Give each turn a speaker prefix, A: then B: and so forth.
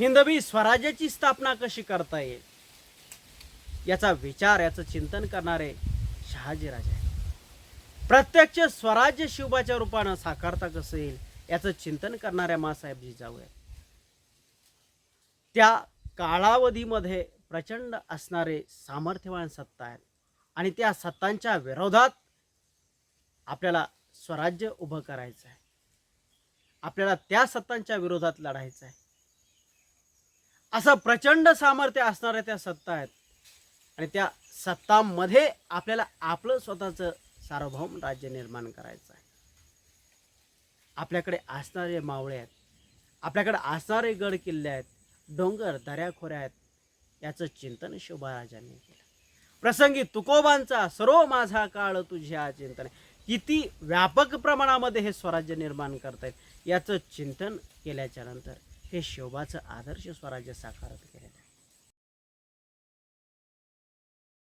A: हिंदवी स्वराज्याची स्थापना कशी करता येईल? याचा विचार याचं चिंतन करणारे शहाजीराजे आहे प्रत्यक्ष स्वराज्य शिवबाच्या रूपानं साकारता कसं येईल याचं चिंतन करणाऱ्या मासाहेब जिजाऊ आहेत. त्या कालावधीमध्ये प्रचंड असणारे सामर्थ्यवान सत्ता आहेत. आणि त्या सत्तांच्या विरोधात आपल्याला स्वराज्य उभं करायचं आहे. आपल्याला त्या सत्तांच्या विरोधात लढायचं आहे. असं प्रचंड सामर्थ्य असणाऱ्या त्या सत्ता आहेत. आणि त्या सत्तांमध्ये आपल्याला आपलं स्वतःचं सार्वभौम राज्य निर्माण करायचं आहे. आपल्याकडे असणारे मावळे आहेत. आपल्याकडे असणारे गड किल्ले आहेत. डोंगर दऱ्याखोऱ्या आहेत. याचं चिंतन शोभाराजांनी केलं. प्रसंगी तुकोबांचा सर्व माझा काळ तुझ्या चिंतन. किती व्यापक प्रमाणामध्ये हे स्वराज्य निर्माण करतायत याचं चिंतन केल्याच्यानंतर हे शोभाचं आदर्श स्वराज्य साकारत.